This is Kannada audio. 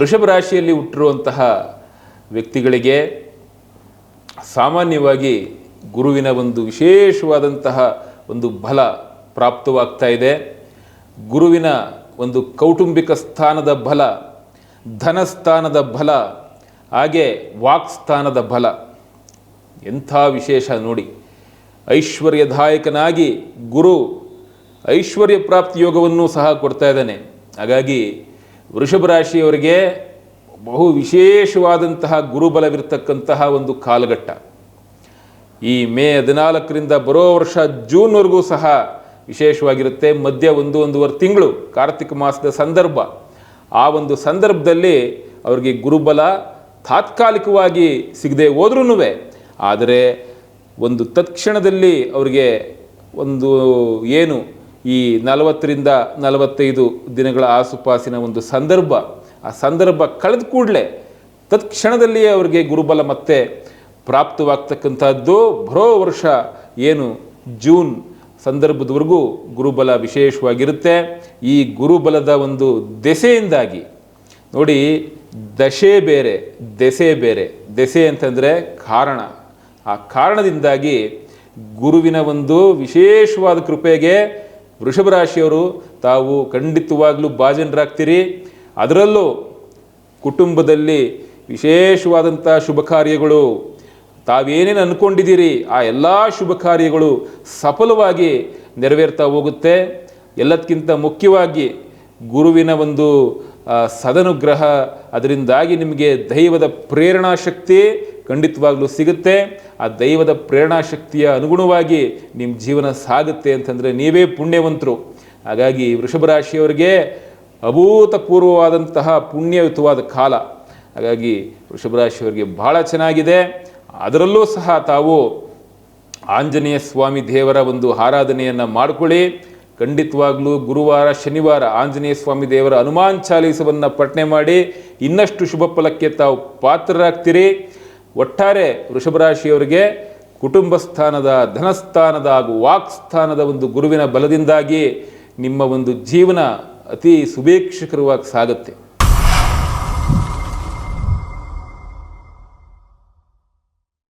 ವೃಷಭ ರಾಶಿಯಲ್ಲಿ ಹುಟ್ಟಿರುವಂತಹ ವ್ಯಕ್ತಿಗಳಿಗೆ ಸಾಮಾನ್ಯವಾಗಿ ಗುರುವಿನ ಒಂದು ವಿಶೇಷವಾದಂತಹ ಒಂದು ಬಲ ಪ್ರಾಪ್ತವಾಗ್ತಾ ಇದೆ. ಗುರುವಿನ ಒಂದು ಕೌಟುಂಬಿಕ ಸ್ಥಾನದ ಬಲ ಧನಸ್ಥಾನದ ಬಲ, ಹಾಗೆ ವಾಕ್ಸ್ಥಾನದ ಬಲ. ಎಂಥ ವಿಶೇಷ ನೋಡಿ. ಐಶ್ವರ್ಯದಾಯಕನಾಗಿ ಗುರು ಐಶ್ವರ್ಯ ಪ್ರಾಪ್ತಿ ಯೋಗವನ್ನು ಸಹ ಕೊಡ್ತಾ ಇದ್ದಾನೆ. ಹಾಗಾಗಿ ವೃಷಭ ರಾಶಿಯವರಿಗೆ ಬಹು ವಿಶೇಷವಾದಂತಹ ಗುರುಬಲವಿರ್ತಕ್ಕಂತಹ ಒಂದು ಕಾಲಘಟ್ಟ. ಈ ಮೇ ಹದಿನಾಲ್ಕರಿಂದ ಬರೋ ವರ್ಷ ಜೂನ್ವರೆಗೂ ಸಹ ವಿಶೇಷವಾಗಿರುತ್ತೆ. ಮಧ್ಯ ಒಂದು, ಒಂದೂವರೆ ತಿಂಗಳು ಕಾರ್ತಿಕ ಮಾಸದ ಸಂದರ್ಭ. ಆ ಒಂದು ಸಂದರ್ಭದಲ್ಲಿ ಅವರಿಗೆ ಗುರುಬಲ ತಾತ್ಕಾಲಿಕವಾಗಿ ಸಿಗದೆ ಹೋದ್ರೂ ಆದರೆ ಒಂದು ತತ್ಕ್ಷಣದಲ್ಲಿ ಅವರಿಗೆ ಒಂದು ಏನು ಈ ನಲವತ್ತರಿಂದ ನಲವತ್ತೈದು ದಿನಗಳ ಆಸುಪಾಸಿನ ಒಂದು ಸಂದರ್ಭ, ಆ ಸಂದರ್ಭ ಕಳೆದ ಕೂಡಲೇ ತತ್ಕ್ಷಣದಲ್ಲಿಯೇ ಅವರಿಗೆ ಗುರುಬಲ ಮತ್ತೆ ಪ್ರಾಪ್ತವಾಗ್ತಕ್ಕಂಥದ್ದು. ಬರೋ ವರ್ಷ ಏನು? ಜೂನ್ ಸಂದರ್ಭದವರೆಗೂ ಗುರುಬಲ ವಿಶೇಷವಾಗಿರುತ್ತೆ. ಈ ಗುರುಬಲದ ಒಂದು ದೆಸೆಯಿಂದಾಗಿ, ನೋಡಿ, ದಶೆ ಬೇರೆ, ದೆಸೆ ಬೇರೆ. ದೆಸೆ ಅಂತಂದರೆ ಕಾರಣ. ಆ ಕಾರಣದಿಂದಾಗಿ ಗುರುವಿನ ಒಂದು ವಿಶೇಷವಾದ ಕೃಪೆಗೆ ವೃಷಭ ರಾಶಿಯವರು ತಾವು ಖಂಡಿತವಾಗ್ಲೂ ಭಾಜನರಾಗ್ತೀರಿ. ಅದರಲ್ಲೂ ಕುಟುಂಬದಲ್ಲಿ ವಿಶೇಷವಾದಂಥ ಶುಭ ಕಾರ್ಯಗಳು ತಾವೇನೇನು ಅಂದ್ಕೊಂಡಿದ್ದೀರಿ ಆ ಎಲ್ಲ ಶುಭ ಕಾರ್ಯಗಳು ಸಫಲವಾಗಿ ನೆರವೇರ್ತಾ ಹೋಗುತ್ತೆ. ಎಲ್ಲದಕ್ಕಿಂತ ಮುಖ್ಯವಾಗಿ ಗುರುವಿನ ಒಂದು ಸದನುಗ್ರಹ, ಅದರಿಂದಾಗಿ ನಿಮಗೆ ದೈವದ ಪ್ರೇರಣಾ ಶಕ್ತಿ ಖಂಡಿತವಾಗ್ಲೂ ಸಿಗುತ್ತೆ. ಆ ದೈವದ ಪ್ರೇರಣಾ ಶಕ್ತಿಯ ಅನುಗುಣವಾಗಿ ನಿಮ್ಮ ಜೀವನ ಸಾಗುತ್ತೆ ಅಂತಂದರೆ ನೀವೇ ಪುಣ್ಯವಂತರು. ಹಾಗಾಗಿ ವೃಷಭ ರಾಶಿಯವರಿಗೆ ಅಭೂತಪೂರ್ವವಾದಂತಹ ಪುಣ್ಯಯುತವಾದ ಕಾಲ. ಹಾಗಾಗಿ ವೃಷಭ ರಾಶಿಯವರಿಗೆ ಬಹಳ ಚೆನ್ನಾಗಿದೆ. ಅದರಲ್ಲೂ ಸಹ ತಾವು ಆಂಜನೇಯ ಸ್ವಾಮಿ ದೇವರ ಒಂದು ಆರಾಧನೆಯನ್ನು ಮಾಡಿಕೊಳ್ಳಿ. ಖಂಡಿತವಾಗ್ಲೂ ಗುರುವಾರ, ಶನಿವಾರ ಆಂಜನೇಯ ಸ್ವಾಮಿ ದೇವರ ಹನುಮಾನ್ ಚಾಲೀಸವನ್ನು ಪಠನೆ ಮಾಡಿ ಇನ್ನಷ್ಟು ಶುಭ ಫಲಕ್ಕೆ ತಾವು ಪಾತ್ರರಾಗ್ತೀರಿ. ಒಟ್ಟಾರೆ ವೃಷಭ ರಾಶಿಯವರಿಗೆ ಕುಟುಂಬ ಸ್ಥಾನದ ಧನಸ್ಥಾನದ ಹಾಗೂ ವಾಕ್ಸ್ಥಾನದ ಒಂದು ಗುರುವಿನ ಬಲದಿಂದಾಗಿ ನಿಮ್ಮ ಒಂದು ಜೀವನ ಅತಿ ಸುಭೀಕ್ಷಕರವಾಗಿ ಸಾಗುತ್ತೆ.